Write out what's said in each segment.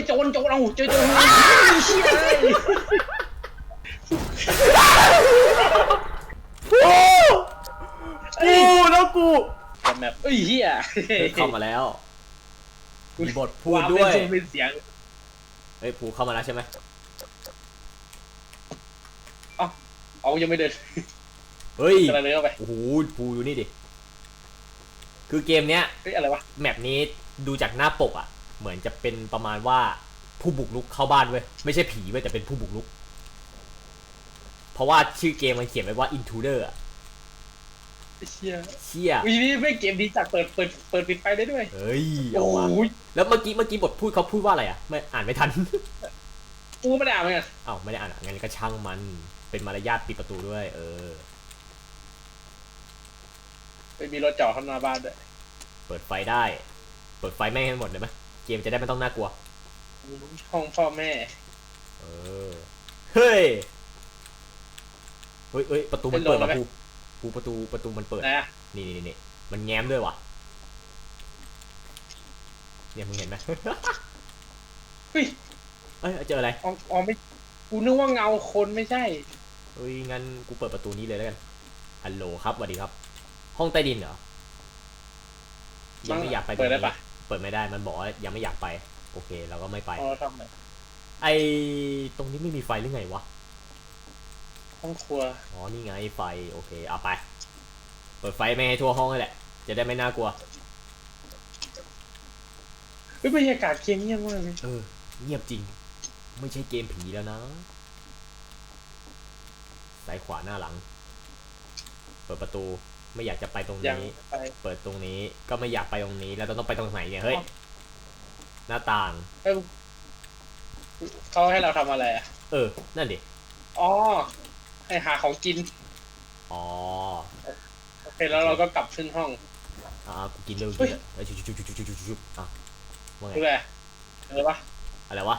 ยโจรโจรเอาเจอโจรเชี่ยเลยโอ้กูแล้วกูแบบแบบเอ้ยเฮียเข้ามาแล้ว มีบทพูดด้วยาเป็นเป็นเสียงเฮ้ยภูเข้ามาแล้วใช่ไหมเอายังไม่เดินเฮ้ยกำลังเดินเข้าไปโอ้โหภูอยู่นี่ดิ คือเกมเนี้ยเฮ้ยอะไรวะ แมปนี้ดูจากหน้าปกอะ เหมือนจะเป็นประมาณว่าผู้บุกรุกเข้าบ้านเว้ยไม่ใช่ผีเว้ยแต่เป็นผู้บุกรุก เพราะว่าชื่อเกมมันเขียนไว้ว่า intruder อะเชี่ยเชี่ยวีนี่ไม่เกมดีจัดเปิดเปิดเปิดปิดไฟได้ด้วยเฮ้ยโอ้เอาว่ะยแล้วเมื่อกี้เมื่อกี้บทพูดเขาพูดว่าอะไรอะไม่อ่านไม่ทัน กูไม่ได้อ่านเหมือนกันเอ้าไม่ได้อ่านอะงั้นก็ช่างมันเป็นมารยาทปิดประตูด้วย เออ ไปมีรถจอดเข้ามาบ้านด้วยเปิดไฟได้ เปิดไฟแม่งให้หมดเลยไหม เกมจะได้ไม่ต้องน่ากลัว ห้องพ่อแม่ เออ เฮ้ย เฮ้ยเฮ้ยประตูมันเปิดมากูกูประตูประตูมันเปิด นะนี่นี่นี่มันแง้มด้วยวะเนี่ยมึงเห็นไหม เฮ้ยเอ้ยเจออะไร อ๋ออ๋อไม่กูนึกว่าเงาคนไม่ใช่เอ้ยงั้นกูเปิดประตูนี้เลยแล้วกัน ฮัลโหลครับสวัสดีครับ ห้องใต้ดินเหรอ ยังไม่อยากไปตรงเปิดได้นี้ปะ เปิดไม่ได้มันบอกว่ายังไม่อยากไป โอเคเราก็ไม่ไป อ๋อทำไมไอตรงนี้ไม่มีไฟหรือไงวะ ห้องครัว อ๋อ นี่ไงไฟ โอเค เอาไป เปิดไฟไม่ให้ทั่วห้องเลยแหละ จะได้ไม่น่ากลัว เฮ้ยบรรยากาศเกมเงียบมากเลยเออ เงียบจริง ไม่ใช่เกมผีแล้วนะซ้ายขวาหน้าหลัง เปิดประตู ไม่อยากจะไปตรงยังนี้ ไปเปิดตรงนี้ก็ไม่อยากไปตรงนี้ แล้วเราต้องไปตรงไหนเนี่ยเฮ้ยอ๋อหน้าต่าง เอ้ยเขาให้เราทำอะไรอะ เออ นั่นดิอ๋อ ให้หาของกินอ๋อโอเคแล้วเราก็กลับขึ้นห้อง อ่ากูกินเร็วเฮ้กินยเลยเอ้ยชุบชุบชุบชุบชุบชุบชุบอะว่าไงดูแลเจอปะอะไรวะ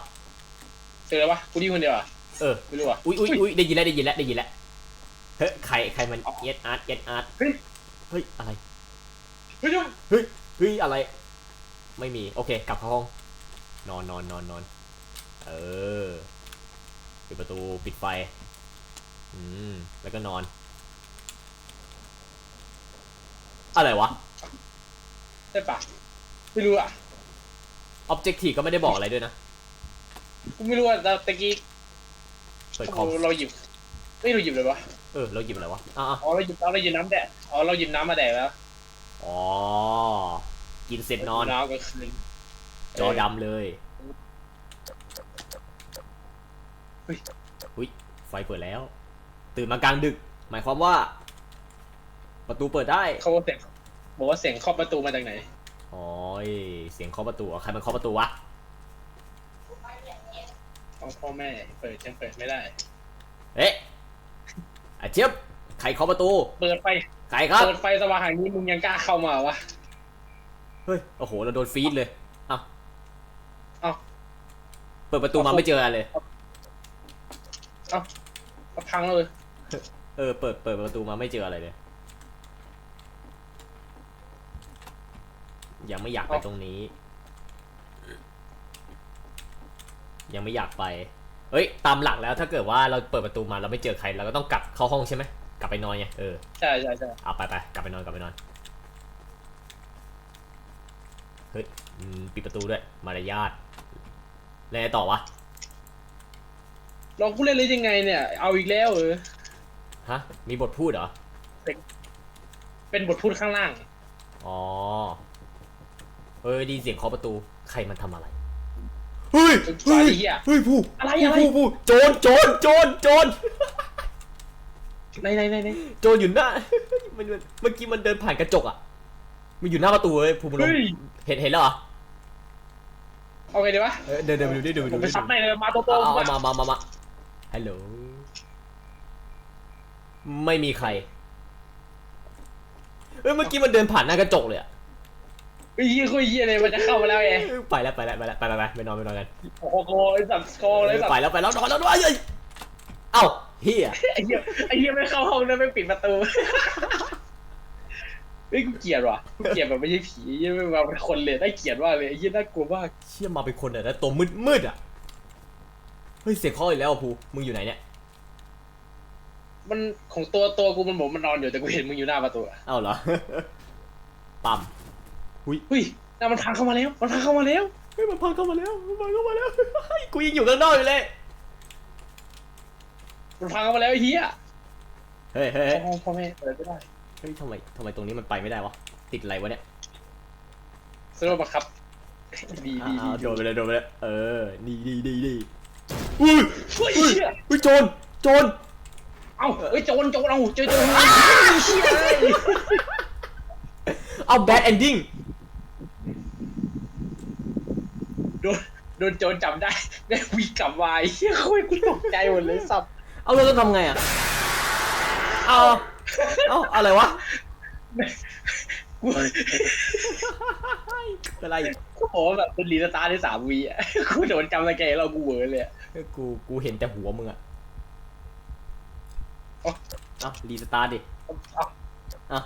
เจอปะกูดีคนเดียวอะเออไม่รู้อะอุ้ยอุ้ยอุ้ยได้ยินแล้วได้ยินแล้วได้ยินแล้ว เฮ้ยใครใครมันอ๋อเย็ดอาร์ตเย็ดอาร์ตเฮ้ย เฮ้ยอะไร เฮ้ยเดี๋ยวเฮ้ยอะไร ไม่มีโอเคกลับเข้าห้อง นอนนอนนอนนอนเออปิดประตูปิดไฟอืมแล้วก็นอน อะไรวะได้ปะไม่รู้อะ objective ก็ไม่ได้บอกอะไรด้วยนะกูไม่รู้ว่าเราตะกี้เปิดคอมเราหยิบไม่เราหยิบเลยวะ เออ เราหยิบอะไรวะอะอะอ๋อเราหยิบเราหยิบน้ำแดดอ๋อเราหยิบน้ำมาแดดแล้วอ๋อ กินเสร็จนอน น้ำกลางคืนจอดำเลยเฮ้ยอุ้ยไฟเปิดแล้ว ตื่นมากลางดึก หมายความว่า ประตูเปิดได้เขาว่าเสียงบอกว่าเสียงเคาะประตูมาจากไหนอ๋อเสียงเคาะประตูเหรอใครมันเคาะประตูวะของพ่อแม่เปิดยังเปิดไม่ได้ เอ๊ะ อาเจี๊ยบใครเคาะประตูเปิดไฟใครครับ เปิดไฟสว่างอย่างนี้มึงยังกล้าเข้ามาวะเฮ้ย โอ้โห เราโดนฟีดเลยอ้าวเอ้าเปิดประตูมาไม่เจออะไรเลยก็พังแล้วเลยเออ เปิด เปิดประตูมาไม่เจออะไรเลย ยังไม่อยากไปตรงนี้ ยังไม่อยากไป เอ้ยตามหลักแล้วถ้าเกิดว่าเราเปิดประตูมาเราไม่เจอใครเราก็ต้องกลับเข้าห้องใช่ไหมกลับไปนอนไงเออใช่ใช่ใช่เอาไปไปกลับไปนอนกลับไปนอนเฮ้ยอืมปิดประตูด้วยมารยาทแล้วไงต่อวะลองกูเล่นเลยยังไงเนี่ย เอาอีกแล้วเออฮะมีบทพูดเหรอเป็นบทพูดข้างล่างอ๋อเฮ้ยไดีเสียงเคาะประตูใครมันทำอะไร เฮ้ยเฮ้ยเหี้ยเฮ้ยผู้อะไรผู้อะไรผู้ผู้โจรโจรโจรโจรในในในในโจรอยู่หน้ามันมันเมื่อกี้มันเดินผ่านกระจกอะมันอยู่หน้าประตูเลยภูมิลงเฮ้ยเห็นเห็นแล้วเหรอเอาไงดีวะเออเดินเดินไปดูดิเดินไปผดูมดิไปซับในเลยมาโตโตเอาเอามามามามามาฮัลโหลไม่มีใครเอ้ยเมื่อกี้มันเดินผ่านหน้ากระจกเลยอะ เฮ้ยเหี้ยคุยเหี้ยเลยมันจะเข้ามาแล้วไงไปแล้วไปแล้วไปแล้วไปไปไปไปนอนไปนอนกันโอ้โหไอ้สัตว์สกอร์เลยสัตไปแล้วไปแล้วนอนแล้วด้วยเอ้ยเอ้าเฮียไอ้เหี้ยไอ้เหี้ยไม่เข้าห้องนะไม่ปิดประตูเฮ้ยกูเกลียดว่ะกูเกลียดแบบไม่ใช่ผียังไม่มาเป็นคนเลยได้เกลียดว่าเลยไอ้ยี่น่ากลัวมากเชี่ยมาเป็นคนอะแล้วตัวมืดมืดๆอะเฮ้ยเสียงเคออีกแล้วอะภูมึงอยู่ไหนเนี่ยมันของตัวตัวกูมันบอกมันนอนอยู่แต่กูเห็นมึงอยู่หน้าประตูอะเอ้าเหรอปั๊ม เฮ้ยน่ามันพังเข้ามาแล้ว มันพังเข้ามาแล้วเฮ้ยมันพังเข้ามาแล้วมันพังเข้ามาแล้วเฮ้ยกูยังอยู่ข้างนอกอยู่เลย มันพังเข้ามาแล้วไอ้เหี้ยเฮ้ยเฮ้ยเฮ้ยห้องพ่อแม่เปิดไม่ได้เฮ้ยทำไมทำไมตรงนี้มันไปไม่ได้วะ ติดอะไรวะเนี่ยซึ่งว่าบังคับ ดีดีอ้าวดีโดนไปเลยโดนไปเลยเออดีดีดีดีอุ้ยเฮ้ยอุ้ยเหี้ยอุ้ยโจรโจรเอ้าเฮ้ยโจรโจรเอาเจอโจรเชี่ยเลยเอา bad ending โดนโดนโจรจับได้ได้วีกลับมาไอ้เหี้ยโคตรกูตกใจหมดเลยสับเอาเราต้องทำไงอะเอาเอาอะไรวะกูอะไรกูบอกว่าแบบเป็นลีสตาร์ได้สามวีอะกูโดนจำสแกนเรากูเวอร์เลยอะกูกูเห็นแต่หัวมึงอะเอ้าเอารีสตาร์ทดิเอาอะ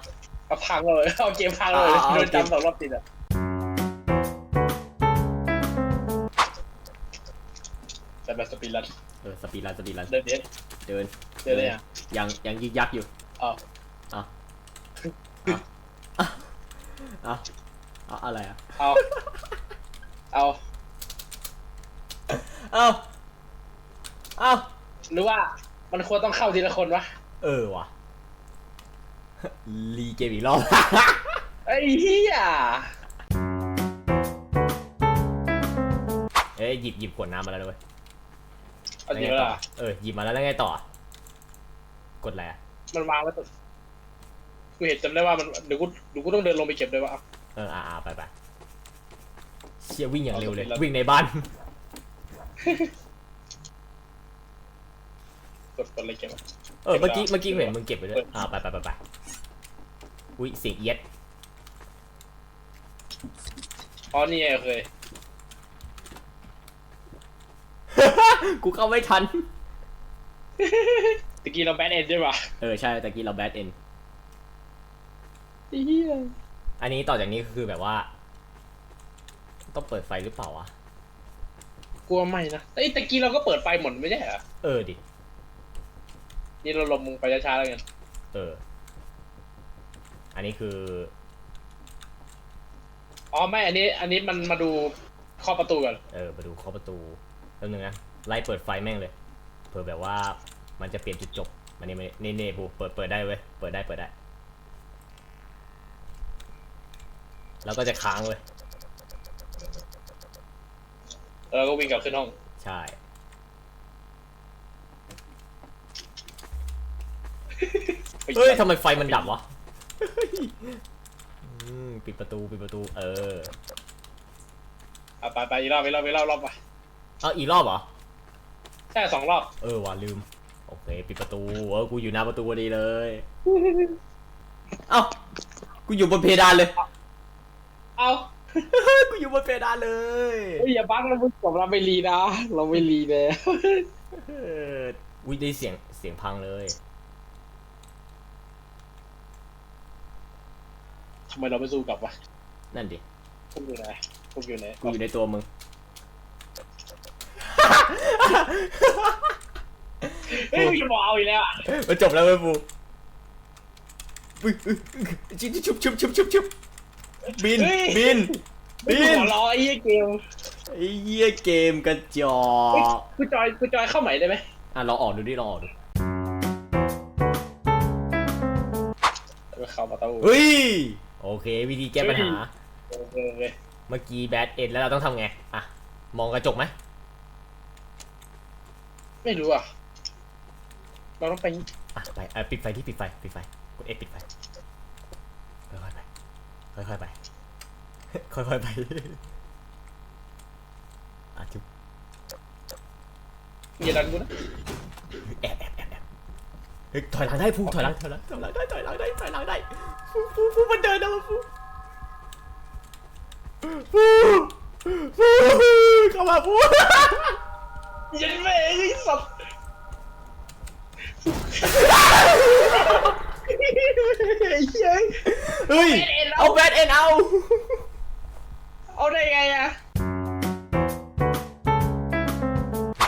เอาพังเลยเอาเกมพังเลยเอาเอาโดนเกมจำสองรอบติดอะ แต่แบบสปีดรันเออสปีดรันสปีดรันเดินเดินเดินเดินเลยอะยังยังยึกยักอยู่เอาเอาเอาเอาอะไรอะเอาเอาเอาเอาหรือว่ามันควรต้องเข้าทีละคนวะเออว่ะรีเกมอีกรอบไอ้เหี้ยเอ้ยหยิบหยิบขวดน้ำมาแล้วด้วย เอาจริงไงแล้วต่อล่ะเออหยิบมาแล้วแล้วไงต่อ กดอะไรอะมันวางไว้ตรงกูเห็นจำได้ว่ามันเดี๋ยวกูเดี๋ยวกูต้องเดินลงไปเก็บด้วยวะเอออ่าอ่าไปไปเชี่ยวิ่งอย่างเร็วเลยเอาสปีดรันวิ่งในบ้าน กดกดอะไรเก็บวะเออเมื่อกี้เมื่อกี้เก็บเห็นมึงเก็บไปด้วยเปิดอ่าไปไปไปไปอุ้ยเสียงเอียดอ๋อนี่ไงเคย กูเข้าไม่ทัน ตะกี้เราแบนเอ็นใช่ปะเออใช่ตะกี้เราแบดเอ็น ไอ้เหี้ยอันนี้ต่อจากนี้คือแบบว่า ต้องเปิดไฟหรือเปล่าวะ กลัวไม่นะไอ้ยตะกี้เราก็เปิดไฟหมดไม่ใช่เหรอ เออดิ นี่เราลงมึงไปช้าๆแล้วกัน เออ อันนี้คือ อ๋อไม่ อันนี้ อันนี้มันมาดูข้อประตูก่อน เออมาดูเคาะประตูแป๊บนึงนะ ไล่เปิดไฟแม่งเลย เผื่อแบบว่ามันจะเปลี่ยนจุดจบมันนี่มันนี่นี่บูเปิดเปิดได้เว้ยเปิดได้เปิดได้ แล้วก็จะค้างเว้ยแล้วเราก็วิ่งกลับขึ้นห้อง ใช่ไปเฮ้ยทำไมไฟมันดับวะเฮ้ยอืมปิดประตูปิดประตู เอออะไปไปอีกรอบอีกรอบอีกรอบรอบไปเอาอีกรอบเหรอ ใช่สองรอบ เออว่ะลืม โอเค ปิดประตู เออ กูอยู่หน้าประตูพอดีเลย เอ้า กูอยู่บนเพดานเลย เอากูอยู่บนเพดานเลยเฮ้ยอย่าบังเรามึงกับเราไม่รีนะ เราไม่รีเลยเอออุ้ยได้เสียงเสียงพังเลยทำไมเราไม่สู้กลับวะนั่นดิพวกอยู่ไหนพวกอยู่ไหนกูอยู่ในตัวมึง เฮ้ยมึงจะบอกเอาอีกแล้วอะมันจบแล้วเว้ยปูอุ๊ยอุ๊ยอุ๊ยชุบชุบชุบชุบชุบชุบบินบินบินรอไอ้เหี้ยเกมไอ้เหี้ยเกมกระจอกกูจอยกูจอยเข้าใหม่ได้ไหมอะลองออกดูดิลองออกดูเข้าประตูเฮ้ยโอเค วิธีแก้ปัญหาเออเออเออเมื่อกี้แบดเอ็นแล้วเราต้องทำไงอะมองกระจกไหม ไม่รู้อะ เราต้องไปอะไปอะปิดไฟที่ปิดไฟปิดไฟกดเอปิดไฟค่อยๆไปค่อยๆไปค่อยๆไปอะจุ๊บอย่าดันกูนะแอบแอบแอบแอบเฮ้ยถอยหลังได้พูถอยหลังถอยหลังถอยหลังได้ถอยหลังได้ถอยหลังได้ฟูฟูฟูมันเดินนะมันฟูฟูฟูเข้ามาฟู ยันแม่ไอ้สัตว์ไอ้เหี้ยเฮ้ย เอาแบทเอ็นเอา เอาได้ไงอะ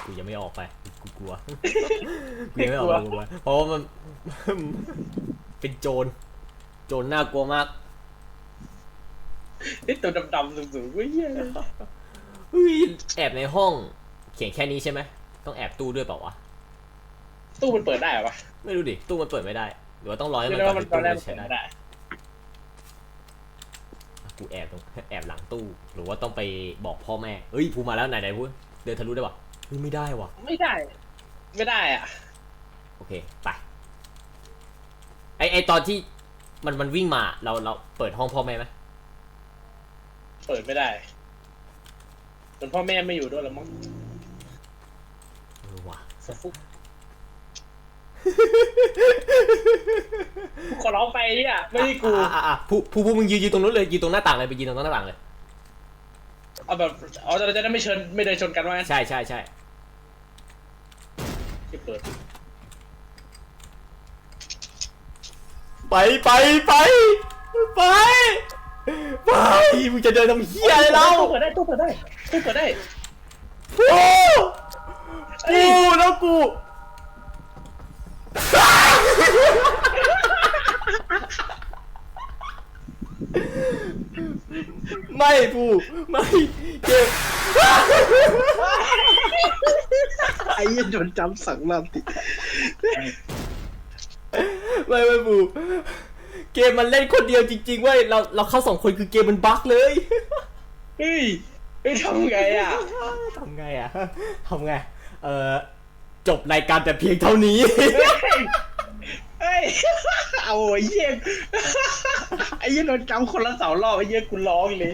กูยังไม่ออกไป กูกลัว กูยังไม่ออกไปกูกลัวเพราะว่ามัน เป็นโจร โจรน่ากลัวมากไอ้ตัวดำๆสูงๆเว้ยเหี้ยเฮ้ย แอบในห้อง เขียนแค่นี้ใช่ไหมต้องแอบตู้ด้วยเปล่าวะตู้มันเปิดได้เหรอวะไม่รู้ดิตู้มันเปิดไม่ได้ หรือว่าต้องรอให้ไม่มันรู้ก่อนว่ามันที่ตอตู้นแรกจะมันใช้เปิดได้ไม่ได้กูแอบตรงแอบหลังตู้ หรือว่าต้องไปบอกพ่อแม่เฮ้ยภูมาแล้วไหนไหนพูดเดินทะลุได้ปะเฮ้ยไม่ได้วะไม่ได้ ไม่ได้อะโอเคไปไอไอตอนที่มันมันวิ่งมาเราเราเปิดห้องพ่อแม่ไหมเปิดไม่ได้จนพ่อแม่ไม่อยู่ด้วยแล้วมั้งเออ ว่ะสฟุกกูขอร้องไปเนี่ยไม่ใช่กูอะอะอะผู้ผู้ผู้มึงยืนยืนตรงนู้นเลยยืนตรงหน้าต่างเลยไปยืนตรงหน้าต่างเลยเอาแบบเอาเราจะได้ไม่เชิญไม่เดินชนกันว่างั้นใช่ใช่ใช่ที่เปิดไปไปไปไปไปมึงจะเดินทำเหี้ยอะไรเราตู้เปิดได้ตู้เปิดได้ตู้เปิดได้โอ้ กูแล้วกู ไม่ปูไม่เจ็บไอ้ยันโดนจำสั่งลำติไม่ไม่ปูเกมมันเล่นคนเดียวจริงๆเว้ยเราเราเข้าสองคนคือเกมมันบั๊กเลย เฮ้ยเฮ้ยทำไงอะ ทำไงอะทำไง เออ จบรายการแต่เพียงเท่านี้ เฮ้ยเอาไอ้เหี้ยไอ้เหี้ยโดนจำคนละสองรอบไอ้เหี้ยกูร้องเลย